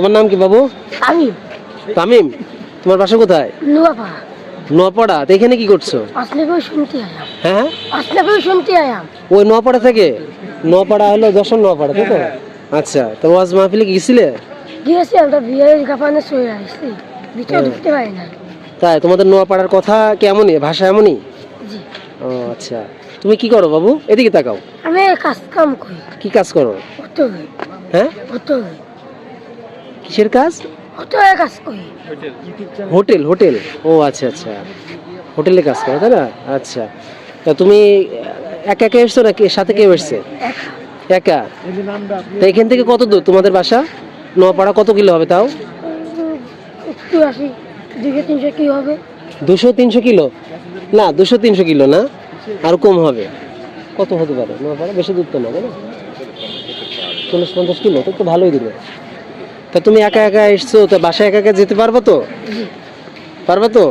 তোমার নাম কি বাবু? আমি তামিম? তোমার বাসা কোথায়? নুয়াপা নোয়াপাড়া? তো এখানে কি করছ? আসলে বই শুনতে আয়াম। হ্যাঁ আসলে বই শুনতে আয়াম। ওই নোয়াপাড়া থেকে? নোয়াপাড়া হলো যশোর নোয়াপাড়া তাই তো? আচ্ছা তো ওয়াজ মাহফিলে কি গেছিলে? গিয়েছি আমরা বিয়ের কাপানে শুয়ে আসছি। ভিতরে ঢুকতে পারি না। তাই তোমাদের নোয়াপাড়ার কথা কেমনই ভাষা এমনই? জি। ও আচ্ছা। তুমি কি করো বাবু? এদিকে তাকাও। আমি কাজ কাম করি। কি কাজ করো? হ্যাঁ? কিসের কাজ? কাজ করি। Hotel hotel? ও আচ্ছা আচ্ছা। হোটেলে কাজ করো তাই না? আচ্ছা। তা তুমি একা একা এসছো নাকি সাথে কেউ এসছে? একা। একা? তা এখান থেকে কত দূর? তোমাদের বাসা? নোয়াপাড়া কত কিলো হবে তাও? দুশো তিনশো কিলো? না দুশো তিনশো কিলো না। আর কম হবে। কত হতে পারে? নোয়াপাড়া বেশি দূর তো না তাই না? চল্লিশ পঞ্চাশ কিলো তো তো ভালোই দিল তা তুমি একা একা এসছো তো বাসায় একা একা যেতে পারব তো? পারবে তো?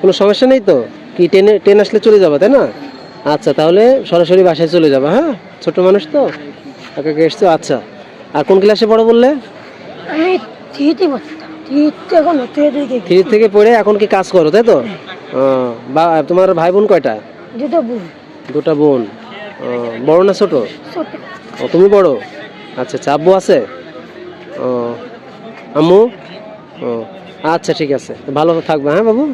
কোনো সমস্যা নেই তো? কি ট্রেনে ট্রেন আসলে চলে যাবে তাই না? আচ্ছা তাহলে সরাসরি বাসায় চলে যাবে হ্যাঁ? ছোট মানুষ তো? একা একা এসছো? আচ্ছা। আর কোন ক্লাসে পড়ো বললে? থ্রি থেকে পড়ে এখন কি কাজ করো তাই তো? বা তোমার ভাই বোন কয়টা? দুটো বোন। দুটা বোন। বড় না ছোট। ও তুমি বড়? আচ্ছা আচ্ছা আব্বু আছে? ও আম্মু? ও আচ্ছা ঠিক আছে। ভালো থাকবে হ্যাঁ বাবু?